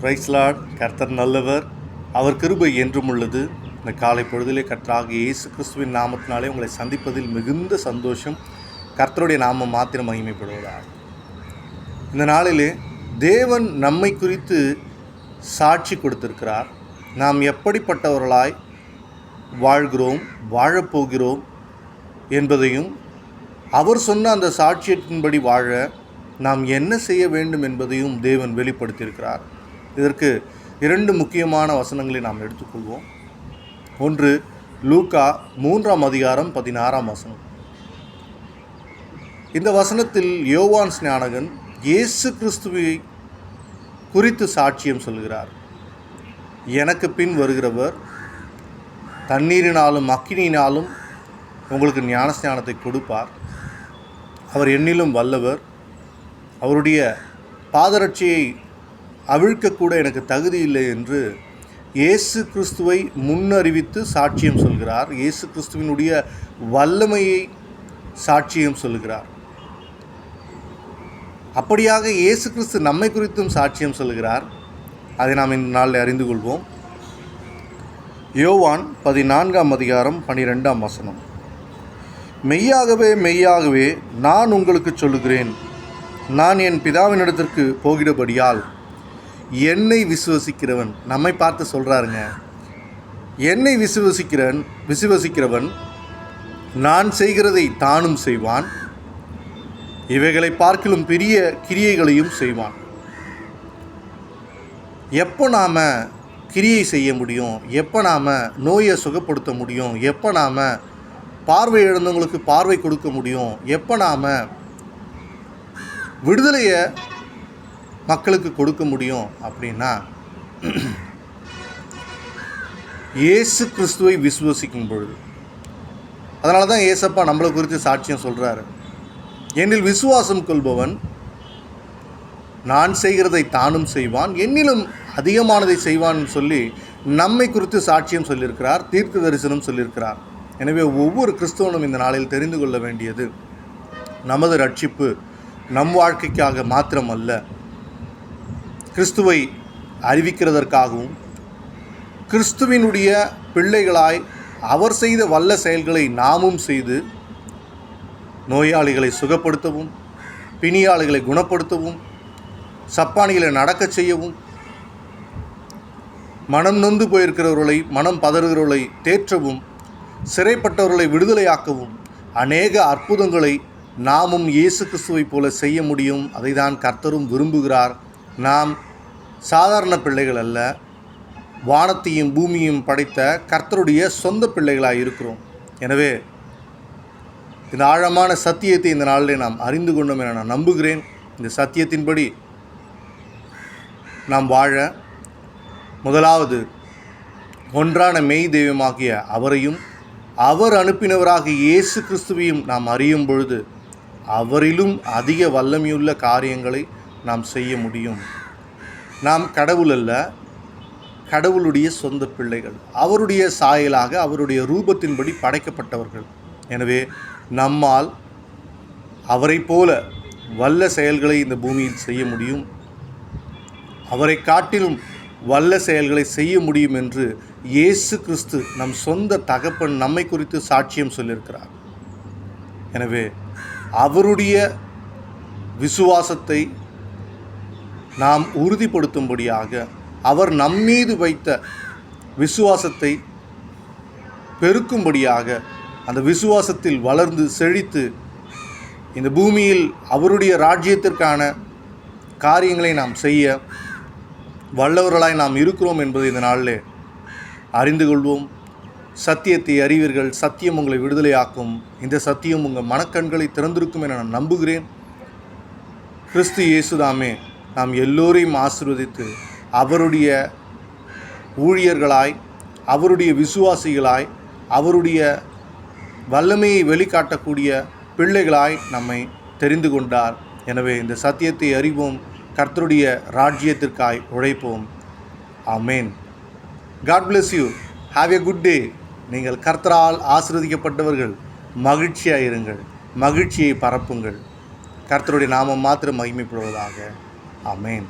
பிரைஸ்லாட் கர்த்தர் நல்லவர் அவர் கிருபை என்றும் உள்ளது. இந்த காலை பொழுதிலே கர்த்தராக இயேசு கிறிஸ்துவின் நாமத்தினாலே உங்களை சந்திப்பதில் மிகுந்த சந்தோஷம். கர்த்தருடைய நாமம் மாத்திரம் மகிமைப்படுவதாக. இந்த நாளிலே தேவன் நம்மை குறித்து சாட்சி கொடுத்திருக்கிறார். நாம் எப்படிப்பட்டவர்களாய் வாழ்கிறோம் வாழப்போகிறோம் என்பதையும் அவர் சொன்ன அந்த சாட்சியத்தின்படி வாழ நாம் என்ன செய்ய வேண்டும் என்பதையும் தேவன் வெளிப்படுத்தியிருக்கிறார். இதற்கு இரண்டு முக்கியமான வசனங்களை நாம் எடுத்துக்கொள்வோம். ஒன்று லூக்கா மூன்றாம் அதிகாரம் பதினாறாம் வசனம். இந்த வசனத்தில் யோவான் ஸ்நானகன் இயேசு கிறிஸ்துவை குறித்து சாட்சியம் சொல்கிறார். எனக்கு பின் வருகிறவர் தண்ணீரினாலும் அக்கினியினாலும் உங்களுக்கு ஞானஸ்நானத்தை கொடுப்பார். அவர் என்னிலும் வல்லவர். அவருடைய பாதரட்சியை அவிழ்க்கக்கூட எனக்கு தகுதி இல்லை என்று இயேசு கிறிஸ்துவை முன்னறிவித்து சாட்சியம் சொல்கிறார். இயேசு கிறிஸ்துவினுடைய வல்லமையை சாட்சியம் சொல்கிறார். அப்படியாக இயேசு கிறிஸ்து நம்மை குறித்தும் சாட்சியம் சொல்கிறார். அதை நாம் இந்த நாளில் அறிந்து கொள்வோம். யோவான் பதினான்காம் அதிகாரம் பனிரெண்டாம் வசனம். மெய்யாகவே மெய்யாகவே நான் உங்களுக்கு சொல்லுகிறேன். நான் என் பிதாவினிடத்திற்கு போகிடபடியால் என்னை விசுவசிக்கிறவன். நம்மை பார்த்து சொல்கிறாருங்க என்னை விசுவசிக்கிறவன் விசுவசிக்கிறவன் நான் செய்கிறதை தானும் செய்வான். இவைகளை பார்க்கிலும் பெரிய கிரியைகளையும் செய்வான். எப்போ நாம் கிரியை செய்ய முடியும்? எப்போ நாம் நோயை சுகப்படுத்த முடியும்? எப்போ நாம் பார்வை இழந்தவங்களுக்கு பார்வை கொடுக்க முடியும்? எப்போ நாம் விடுதலையை மக்களுக்கு கொடுக்க முடியும் அப்படின்னா இயேசு கிறிஸ்துவை விசுவசிக்கும் பொழுது. அதனால தான் ஏசப்பா நம்மளை குறித்து சாட்சியம் சொல்கிறாரு என்னில் விசுவாசம் கொள்பவன் நான் செய்கிறதை தானும் செய்வான் என்னிலும் அதிகமானதை செய்வான் சொல்லி நம்மை குறித்து சாட்சியம் சொல்லியிருக்கிறார் தீர்க்க தரிசனம் சொல்லியிருக்கிறார். எனவே ஒவ்வொரு கிறிஸ்தவனும் இந்த நாளில் தெரிந்து கொள்ள வேண்டியது நமது ரட்சிப்பு நம் வாழ்க்கைக்காக மாத்திரமல்ல கிறிஸ்துவை அறிவிக்கிறதற்காகவும் கிறிஸ்துவினுடைய பிள்ளைகளாய் அவர் செய்த வல்ல செயல்களை நாமும் செய்து நோயாளிகளை சுகப்படுத்தவும் பிணியாளிகளை குணப்படுத்தவும் சப்பானிகளை நடக்கச் செய்யவும் மனம் நொந்து போயிருக்கிறவர்களை மனம் பதறுகிறவர்களை தேற்றவும் சிறைப்பட்டவர்களை விடுதலையாக்கவும் அநேக அற்புதங்களை நாமும் இயேசு கிறிஸ்துவைப் போல செய்ய முடியும் அதை தான் கர்த்தரும் விரும்புகிறார். நாம் சாதாரண பிள்ளைகள் அல்ல வானத்தையும் பூமியும் படைத்த கர்த்தருடைய சொந்த பிள்ளைகளாக இருக்கிறோம். எனவே இந்த ஆழமான சத்தியத்தை இந்த நாளில் நாம் அறிந்து கொண்டோம் என நான் நம்புகிறேன். இந்த சத்தியத்தின்படி நாம் வாழ முதலாவது ஒன்றான மெய் தெய்வமாகிய அவரையும் அவர் அனுப்பினவராக இயேசு கிறிஸ்துவையும் நாம் அறியும் பொழுது அவரிலும் அதிக வல்லமையுள்ள காரியங்களை நாம் செய்ய முடியும். நாம் கடவுள் அல்ல கடவுளுடைய சொந்த பிள்ளைகள். அவருடைய சாயலாக அவருடைய ரூபத்தின்படி படைக்கப்பட்டவர்கள். எனவே நம்மால் அவரை போல வல்ல செயல்களை இந்த பூமியில் செய்ய முடியும். அவரை காட்டிலும் வல்ல செயல்களை செய்ய முடியும் என்று இயேசு கிறிஸ்து நம் சொந்த தகப்பன் நம்மை குறித்து சாட்சியம் சொல்லியிருக்கிறார். எனவே அவருடைய விசுவாசத்தை நாம் உறுதிப்படுத்தும்படியாக அவர் நம்மீது வைத்த விசுவாசத்தை பெருக்கும்படியாக அந்த விசுவாசத்தில் வளர்ந்து செழித்து இந்த பூமியில் அவருடைய ராஜ்யத்திற்கான காரியங்களை நாம் செய்ய வல்லவர்களாய் நாம் இருக்கிறோம் என்பதை இந்த நாளில் அறிந்து கொள்வோம். சத்தியத்தை அறிவீர்கள். சத்தியம் உங்களை விடுதலையாக்கும். இந்த சத்தியம் உங்கள் மனக்கண்களை திறந்திருக்கும் என நான் நம்புகிறேன். கிறிஸ்து இயேசுதாமே. நாம் எல்லோரையும் ஆசிர்வதித்து அவருடைய ஊழியர்களாய் அவருடைய விசுவாசிகளாய் அவருடைய வல்லமையை வெளிக்காட்டக்கூடிய பிள்ளைகளாய் நம்மை தெரிந்து கொண்டார். எனவே இந்த சத்தியத்தை அறிவோம். கர்த்தருடைய ராஜ்யத்திற்காய் உழைப்போம். ஆமேன். God bless you have a good day நீங்கள் கர்த்தரால் ஆசிர்வதிக்கப்பட்டவர்கள் மகிழ்ச்சியாக இருங்கள் மகிழ்ச்சியை பரப்புங்கள். கர்த்தருடைய நாமம் மாத்திரம் மகிமைப்படுவதாக. ஆமேன்